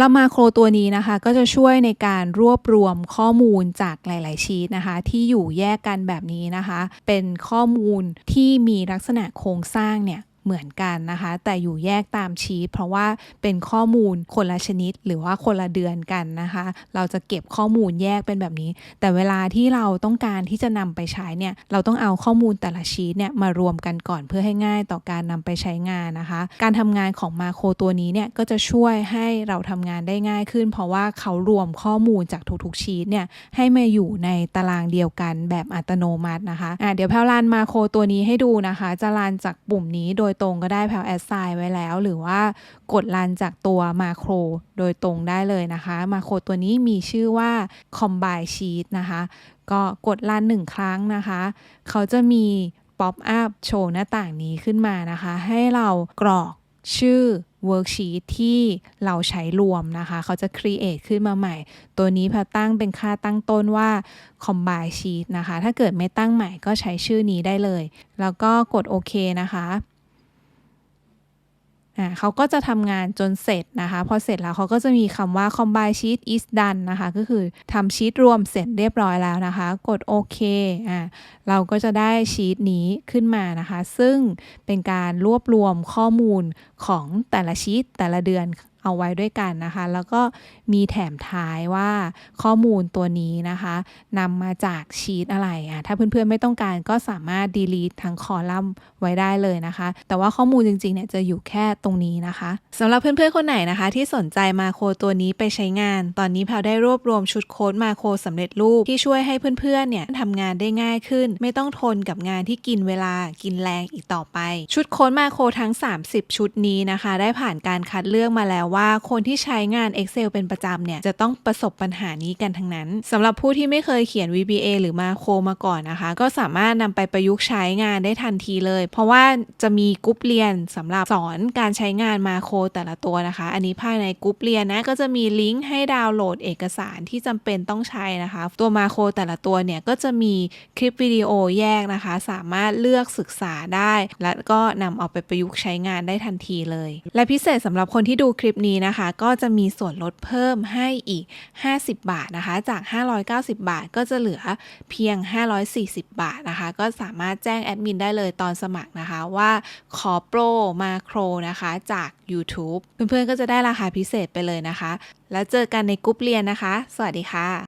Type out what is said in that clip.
หรับมาโครตัวนี้นะคะ ก็จะช่วยในการรวบรวมข้อมูลจากหลาย ๆ ชีตนะคะ ที่อยู่แยกกันแบบนี้นะคะ เป็นข้อมูลที่มีลักษณะโครงสร้างเนี่ย เหมือนกันนะคะ แต่อยู่แยกตามชีตเพราะว่าเป็นข้อมูลคนละชนิดหรือว่าคนละเดือนกันนะคะ เราจะเก็บข้อมูลแยกเป็นแบบนี้ แต่เวลาที่เราต้องการที่จะนำไปใช้เนี่ยเราต้องเอาข้อมูลแต่ละชีตเนี่ยมารวมกันก่อนเพื่อให้ง่ายต่อการนำไปใช้งานนะคะ การทำงานของมาโครตัวนี้เนี่ยก็จะช่วยให้เราทำงานได้ง่ายขึ้น เพราะว่าเขารวมข้อมูลจากทุกๆชีตเนี่ยให้มาอยู่ในตารางเดียวกันแบบอัตโนมัตินะคะอะเดี๋ยวแพลรันมาโครตัวนี้ให้ดูนะคะ จะรันจากปุ่มนี้โดยยตรงก็ได้แพลวแอดไซน์ไว้แล้ว หรือว่ากดรันจากตัวมาโครโดยตรงได้เลยนะคะ มาโครตัวนี้มีชื่อว่า Combine Sheet นะคะ ก็กดรันหนึ่งครั้งนะคะ เขาจะมีป๊อปอัพโชว์หน้าต่างนี้ขึ้นมานะคะ ให้เรากรอกชื่อ worksheet ที่เราใช้รวมนะคะ เขาจะ create ขึ้นมาใหม่ ตัวนี้แพลตั้งเป็นค่าตั้งต้นว่า combine sheet นะคะ ถ้าเกิดไม่ตั้งใหม่ก็ใช้ชื่อนี้ได้เลย แล้วก็กดโอเคนะคะ อ่าเขาก็จะทำงานจนเสร็จนะคะ พอเสร็จแล้วเขาก็จะมีคำว่า combine sheet is done นะคะ ก็คือทำชีตรวมเสร็จเรียบร้อยแล้วนะคะ กดโอเคอ่าเราก็จะได้ชีตนี้ขึ้นมานะคะ ซึ่งเป็นการรวบรวมข้อมูลของแต่ละชีตแต่ละเดือน เอาไว้ด้วยกันนะคะ แล้วก็มีแถมท้ายว่าข้อมูลตัวนี้นะคะนำมาจากชีตอะไรอะถ้าเพื่อนๆไม่ต้องการก็สามารถ delete ทั้งคอลัมน์ไว้ได้เลยนะคะ แต่ว่าข้อมูลจริงๆเนี่ยจะอยู่แค่ตรงนี้นะคะสำหรับเพื่อนๆคนไหนนะคะ ที่สนใจมาโครตัวนี้ไปใช้งาน ตอนนี้แพลวได้รวบรวมชุดโค้ดมาโครสำเร็จรูปที่ช่วยให้เพื่อนๆเนี่ยทำงานได้ง่ายขึ้น ไม่ต้องทนกับงานที่กินเวลากินแรงอีกต่อไป ชุดโค้ดมาโครทั้ง 30 ชุดนี้นะคะ ได้ผ่านการคัดเลือกมาแล้วว่าคนที่ใช้งาน Excel เป็นประจำเนี่ยจะต้องประสบปัญหานี้กันทั้งนั้นสำหรับผู้ที่ไม่เคยเขียน VBA หรือมาโคมาก่อนนะคะ ก็สามารถนำไปประยุกต์ใช้งานได้ทันทีเลย เพราะว่าจะมีกรุ๊ปเรียนสำหรับสอนการใช้งานมาโคแต่ละตัวนะคะ อันนี้ภายในกรุ๊ปเรียนนะก็จะมีลิงก์ให้ดาวน์โหลดเอกสารที่จำเป็นต้องใช้นะคะ ตัวมาโคแต่ละตัวเนี่ยก็จะมีคลิปวิดีโอแยกนะคะ สามารถเลือกศึกษาได้ และก็นำเอาไปประยุกต์ใช้งานได้ทันทีเลย และพิเศษสำหรับคนที่ดูคลิปนี้นะคะ ก็จะมีส่วนลดเพิ่มให้อีก 50 บาทนะคะ จาก 590 บาทก็จะเหลือเพียง 540 บาทนะคะ ก็สามารถแจ้งแอดมินได้เลยตอนสมัครนะคะว่าขอโปรมาโครนะคะจาก YouTube เพื่อนๆก็จะได้ราคาพิเศษไปเลยนะคะ แล้วเจอกันในกรุ๊ปเรียนนะคะ สวัสดีค่ะ